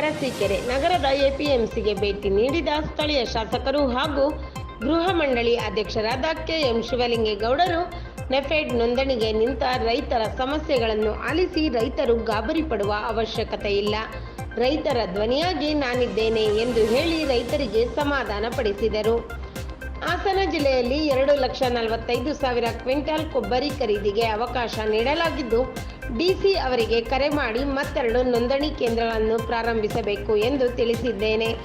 ಅರಸೀಕೆರೆ ನಗರದ ಎಪಿಎಂಸಿಗೆ ಭೇಟಿ ನೀಡಿದ ಸ್ಥಳೀಯ ಶಾಸಕರು ಹಾಗೂ ಗೃಹ ಮಂಡಳಿ ಅಧ್ಯಕ್ಷರಾದ ಕೆಎಂ ಶಿವಲಿಂಗೇಗೌಡರು, ನೆಫೆಡ್ ನೋಂದಣಿಗೆ ನಿಂತ ರೈತರ ಸಮಸ್ಯೆಗಳನ್ನು ಆಲಿಸಿ ರೈತರು ಗಾಬರಿ ಪಡುವ ಅವಶ್ಯಕತೆ ಇಲ್ಲ. ರೈತರ ಧ್ವನಿಯಾಗಿ ನಾನಿದ್ದೇನೆ ಎಂದು ಹೇಳಿ ರೈತರಿಗೆ ಸಮಾಧಾನ ಪಡಿಸಿದರು. ಹಾಸನ ಜಿಲ್ಲೆಯಲ್ಲಿ ಎರಡು ಲಕ್ಷ ನಲವತ್ತೈದು ಸಾವಿರ ಕ್ವಿಂಟಾಲ್ ಕೊಬ್ಬರಿ ಖರೀದಿಗೆ ಅವಕಾಶ ನೀಡಲಾಗಿದ್ದು ಡಿಸಿ ಅವರಿಗೆ ಕರೆ ಮಾಡಿ ಮತ್ತೆರಡು ನೋಂದಣಿ ಕೇಂದ್ರಗಳನ್ನು ಪ್ರಾರಂಭಿಸಬೇಕು ಎಂದು ತಿಳಿಸಿದ್ದೇನೆ.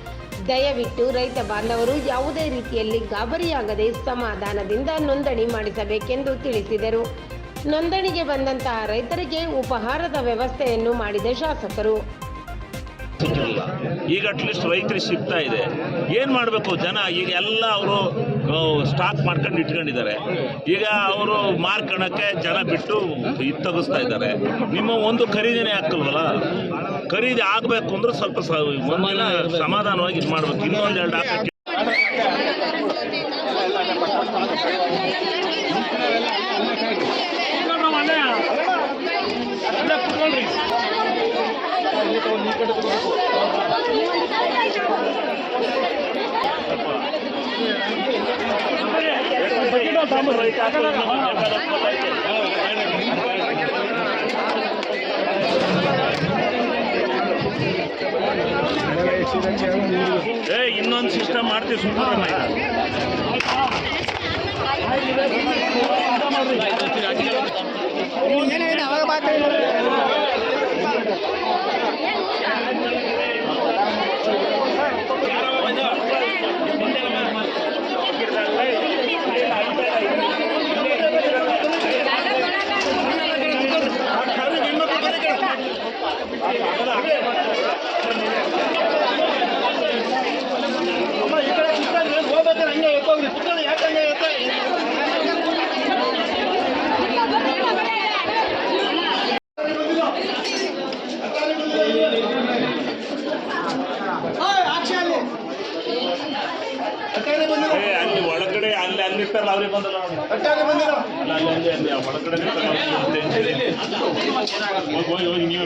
ದಯವಿಟ್ಟು ರೈತ ಬಾಂಧವರು ಯಾವುದೇ ರೀತಿಯಲ್ಲಿ ಗಾಬರಿಯಾಗದೆ ಸಮಾಧಾನದಿಂದ ನೋಂದಣಿ ಮಾಡಿಸಬೇಕೆಂದು ತಿಳಿಸಿದರು. ನೋಂದಣಿಗೆ ಬಂದಂತಹ ರೈತರಿಗೆ ಉಪಹಾರದ ವ್ಯವಸ್ಥೆಯನ್ನು ಮಾಡಿದ ಶಾಸಕರು. ಈಗ ಅಟ್ಲೀಸ್ಟ್ ರೈತರಿಗೆ ಸಿಗ್ತಾ ಇದೆ. ಏನು ಮಾಡಬೇಕು ಜನ? ಈಗ ಎಲ್ಲ ಅವರು ಸ್ಟಾಕ್ ಮಾಡ್ಕೊಂಡು ಇಟ್ಕೊಂಡಿದ್ದಾರೆ. ಈಗ ಅವರು ಮಾರ್ಕಣಕ್ಕೆ ಜನ ಬಿಟ್ಟು ಇದು ತೆಗಿಸ್ತಾ ಇದ್ದಾರೆ. ನಿಮ್ಮ ಒಂದು ಖರೀದಿನೇ ಹಾಕಲ್ವಲ್ಲ ಖರೀದಿ ಆಗಬೇಕು ಅಂದ್ರೆ ಸ್ವಲ್ಪ ಸಮಾಧಾನವಾಗಿ ಇದು ಮಾಡ್ಬೇಕು. ಇನ್ನೊಂದು ಎರಡು ಹಾಕಕ್ಕೆ ಏ ಇನ್ನೊಂದು ಸಿಸ್ಟಮ್ ಮಾಡ್ತೀವಿ ಸುಮ್ಮನೆ ಏ ಅಲ್ಲಿ ಒಳಗಡೆ ಅಲ್ಲಿ ಬಂದಲ್ಲ ನೋಡಿ. ಅಲ್ಲ ಆ ಒಳಗಡೆ. ಹೋಗಿ ಹೋಗಿ ಹೋಗಿ ನೀವೇ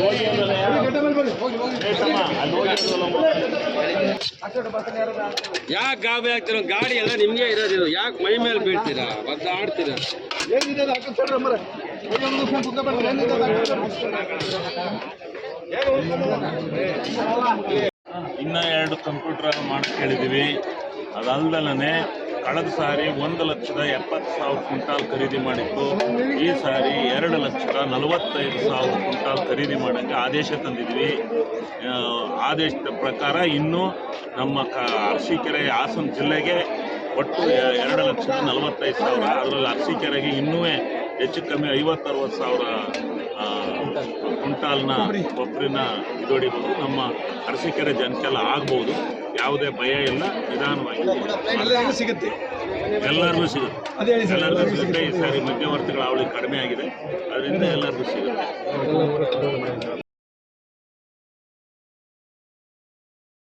ಹೋಗಿ ಅಂದಲ್ಲ ಯಾಕೆ ಗಾಬರಿ ಆಗ್ತಿರೋ ಗಾಡಿ ಎಲ್ಲ ನಿಮ್ಗೆ ಇರೋದಿಲ್ಲ ಯಾಕೆ ಮೈ ಮೇಲೆ ಬೀಳ್ತೀರಾ? ಮತ್ತೆ ಆಡ್ತೀರಾ? ಇನ್ನ ಎರಡು ಕಂಪ್ಯೂಟರ್ ಮಾಡಕ್ಕೆ ಹೇಳಿದ್ದೀವಿ ಅದಲ್ದಲೇ ಕಳೆದ ಸಾರಿ ಒಂದು ಲಕ್ಷದ ಎಪ್ಪತ್ತು ಸಾವಿರ ಕ್ವಿಂಟಾಲ್ ಖರೀದಿ ಮಾಡಿತ್ತು. ಈ ಸಾರಿ ಎರಡು ಲಕ್ಷದ ನಲವತ್ತೈದು ಸಾವಿರ ಕ್ವಿಂಟಾಲ್ ಖರೀದಿ ಮಾಡೋಕ್ಕೆ ಆದೇಶ ತಂದಿದ್ವಿ ಆದೇಶದ ಪ್ರಕಾರ ಇನ್ನೂ ನಮ್ಮ ಕ, ಅರಸೀಕೆರೆ ಹಾಸನ ಜಿಲ್ಲೆಗೆ ಒಟ್ಟು ಎರಡು ಲಕ್ಷದ ನಲವತ್ತೈದು ಸಾವಿರ. ಅದರಲ್ಲಿ ಅರಸೀಕೆರೆಗೆ ಇನ್ನೂ ಹೆಚ್ಚು ಕಮ್ಮಿ ಐವತ್ತರವತ್ತು ಸಾವಿರ ಆ, ಕ್ವಿಂಟಾಲ್ನ ಕೊಬ್ಬರಿನ ಇದೊಡಿಬಹುದು ನಮ್ಮ ಅರಸೀಕೆರೆ ಜನಕ್ಕೆಲ್ಲ ಆಗ್ಬೋದು. ಯಾವುದೇ ಭಯ ಇಲ್ಲ ನಿಧಾನವಾಗಿ ಸಿಗುತ್ತೆ. ಎಲ್ಲರಿಗೂ ಸಿಗುತ್ತೆ. ಎಲ್ಲರಿಗೂ ಸಿಗುತ್ತೆ. ಈ ಸಾರಿ ಮಧ್ಯವರ್ತಿಗಳ ಅವಳಿ ಕಡಿಮೆ ಆಗಿದೆ. ಅದರಿಂದ ಎಲ್ಲರಿಗೂ ಸಿಗುತ್ತೆ.